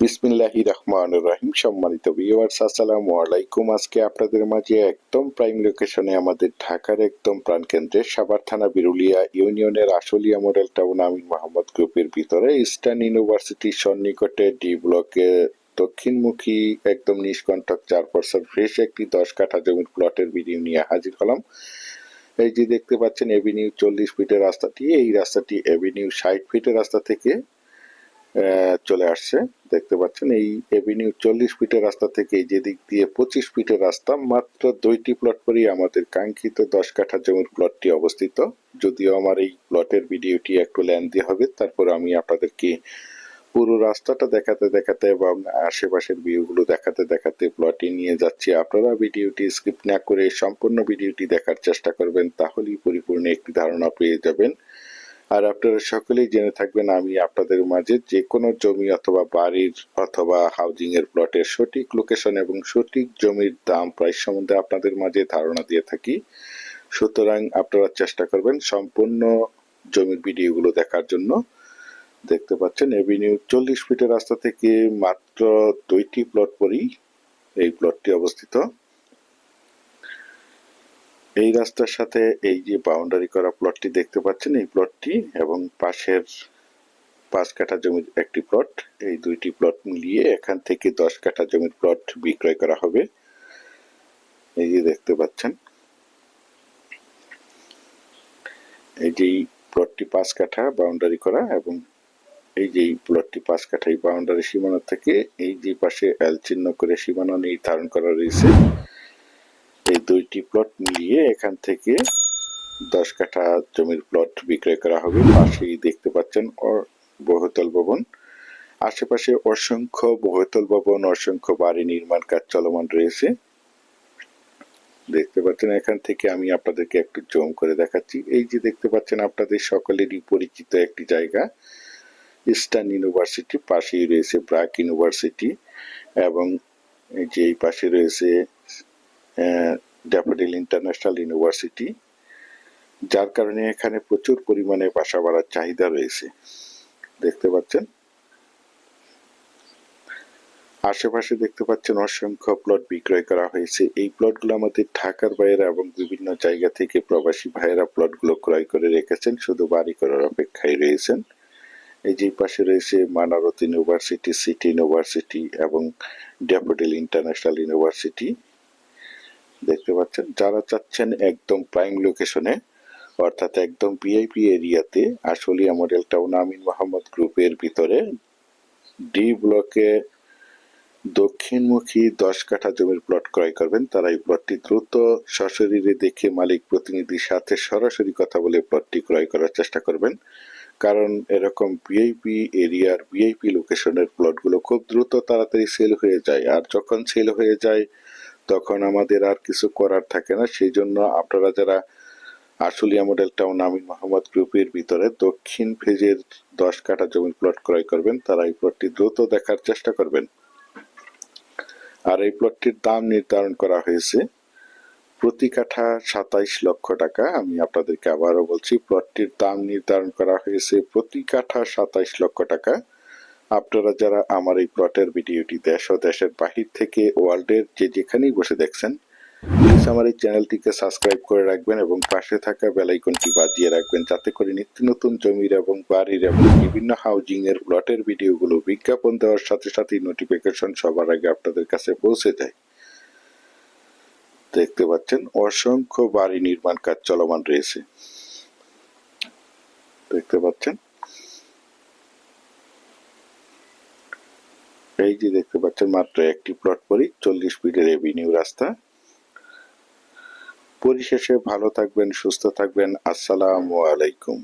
বিসমিল্লাহি রহমান রহিম। সম্মানিত ভিউয়ার্স আসসালামু আলাইকুম। আজকে আপনাদের মাঝে একদম প্রাইম লোকেশনে আমাদের ঢাকার একদম প্রাণকেন্দ্রে সাভার থানা বিরুলিয়া ইউনিয়নের আশুলিয়া মডেল টাউন আমিন মোহাম্মদ গ্রুপের ভিতরে ইস্টার্ন ইউনিভার্সিটির সন্নিকটে ডি ব্লকে দক্ষিণমুখী একদম নিষ্কণ্টক চার পার্সেন্ট ফ্রেশ একটি দশ কাঠা জমির প্লটের ভিডিও নিয়ে হাজির হলাম। এই যে দেখতে পাচ্ছেন এভিনিউ চল্লিশ ফিটের রাস্তাটি, এই রাস্তাটি এভিনিউ ষাট ফিটের রাস্তা থেকে চলে আসছে। দেখতে পাচ্ছেন এই এভিনিউ চল্লিশ ফিটের রাস্তা থেকে এই যে দিক দিয়ে পঁচিশ ফিটের রাস্তা, মাত্র দুইটি প্লট পরেই আমাদের কাঙ্ক্ষিত দশ কাঠা জমির প্লটটি অবস্থিত। যদিও আমার এই প্লটের ভিডিওটি একটু লেন্দি হবে, তারপর আমি আপনাদেরকে পুরো রাস্তাটা দেখাতে দেখাতে এবং আশেপাশের ভিউগুলো দেখাতে দেখাতে প্লটে নিয়ে যাচ্ছি। আপনারা ভিডিওটি স্কিপ না করে সম্পূর্ণ ভিডিওটি দেখার চেষ্টা করবেন, তাহলেই পরিপূর্ণ একটি ধারণা পেয়ে যাবেন। আর আপনারা সকলেই জেনে থাকবেন, আমি আপনাদের মাঝে যে কোনো জমি অথবা বাড়ির অথবা হাউজিং এর প্লটের সঠিক লোকেশন এবং সঠিক জমির দাম প্রাইস সম্বন্ধে আপনাদের মাঝে ধারণা দিয়ে থাকি। সুতরাং আপনারা চেষ্টা করবেন সম্পূর্ণ জমির ভিডিওগুলো দেখার জন্য। দেখতে পাচ্ছেন এভিনিউ চল্লিশ ফিটের রাস্তা থেকে মাত্র দুইটি প্লট পরেই এই প্লটটি অবস্থিত। এই রাস্তার সাথে এই যে বাউন্ডারি করা প্লটটি দেখতে পাচ্ছেন, এই প্লটটি এবং পাশের পাঁচ কাঠা জমির একটি প্লট এই দুইটি প্লট মিলিয়ে এখান থেকে দশ কাঠা জমির প্লট বিক্রয় করা হবে। এই যে দেখতে পাচ্ছেন, এই যে প্লটটি পাঁচ কাঠা বাউন্ডারি করা এবং এই যে প্লটটি পাঁচ কাঠা এই বাউন্ডারি সীমানা থেকে এই যে পাশে এল চিহ্ন করে সীমানা নির্ধারণ করা রয়েছে। এই দুইটি প্লট মিলিয়ে এখান থেকে দশ কাঠা জমির প্লট বিক্রয় করা হবে। পাশেই দেখতে পাচ্ছেন বহুতল ভবন। আশেপাশে অসংখ্য বহুতল ভবন, অসংখ্য বাড়ি নির্মাণ কাজ চলমান রয়েছে। দেখতে পাচ্ছেন এখান থেকে আমি আপনাদেরকে একটু জম করে দেখাচ্ছি। এই যে দেখতে পাচ্ছেন আপনাদের সকলেরই পরিচিত একটি জায়গা। ইস্টার্ন ইউনিভার্সিটি পাশেই রয়েছে ব্রাক ইউনিভার্সিটি এবং যে পাশে রয়েছে ড্যাফোডিল ইন্টারন্যাশনাল ইউনিভার্সিটি যার কারণে এখানে প্রচুর পরিমাণে বাসা বাড়ার চাহিদা রয়েছে। দেখতে পাচ্ছেন? আশেপাশে দেখতে পাচ্ছেন অসংখ্য প্লট বিক্রয় করা হয়েছে। এই প্লটগুলো আমাদের ঢাকার বাইরে এবং বিভিন্ন জায়গা থেকে প্রবাসী ভাইয়েরা প্লটগুলো ক্রয় করে রেখেছেন, শুধু বাড়ি করার অপেক্ষায় রয়েছেন। এই যে পাশে রয়েছে মানারত ইউনিভার্সিটি সিটি ইউনিভার্সিটি এবং ড্যাফোডিল ইন্টারন্যাশনাল ইউনিভার্সিটি দেখতে পাচ্ছেন, যারা চাচ্ছেন একদম প্রাইম লোকেশনে অর্থাৎ একদম ভিআইপি এরিয়াতে আশুলিয়া মডেল টাউন আমিন মোহাম্মদ গ্রুপের ভিতরে ডি ব্লকে দক্ষিণমুখী দশ কাঠা জমির প্লট ক্রয় করবেন। তারা এই প্লটটি দ্রুত সশরীরে দেখে মালিক প্রতিনিধির সাথে সরাসরি কথা বলে প্লটটি ক্রয় করার চেষ্টা করবেন। কারণ এরকম ভিআইপি এরিয়ার ভিআইপি লোকেশনের প্লটগুলো খুব দ্রুত তাড়াতাড়ি সেল হয়ে যায়। আর যখন সেল হয়ে যায় তখন আমাদের আর কিছু করার থাকে না। সেই জন্য আপনারা যারা আশুলিয়া মডেল টাউন আমিন মোহাম্মদ গ্রুপের ভিতরে দক্ষিণ ফেজের দশ কাঠা জমির প্লট ক্রয় করবেন, তারা এই প্লটটি দ্রুত দেখার চেষ্টা করবেন। আর এই প্লটটির দাম নির্ধারণ করা হয়েছে প্রতি কাঠা সাতাইশ লক্ষ টাকা। আমি আপনাদেরকে আবারও বলছি প্লটটির দাম নির্ধারণ করা হয়েছে প্রতি কাঠা সাতাইশ লক্ষ টাকা। আপনারা যারা আমার এই প্লটের ভিডিওটি দেশ ও দেশের বাহির থেকে ওয়ার্ল্ডের যে যেখানেই বসে দেখছেন প্লিজ আমার এই চ্যানেলটিকে সাবস্ক্রাইব করে রাখবেন এবং পাশে থাকা বেলাইকনটি বাজিয়ে রাখবেন যাতে করে নিত্য নতুন জমির এবং বাড়ির এবং বিভিন্ন হাউজিং এর প্লটের ভিডিওগুলো বিজ্ঞাপন দেওয়ার সাথে সাথে নোটিফিকেশন সবার আগে আপনাদের কাছে পৌঁছে যায়। দেখতে পাচ্ছেন, অসংখ্য বাড়ি নির্মাণ কাজ চলমান রয়েছে। দেখতে পাচ্ছেন এই যে দেখতে পাচ্ছেন মাত্র একটি প্লট পরি চল্লিশ ফিটের এভিনিউ রাস্তা। পরিশেষে ভালো থাকবেন, সুস্থ থাকবেন, আসসালামু আলাইকুম।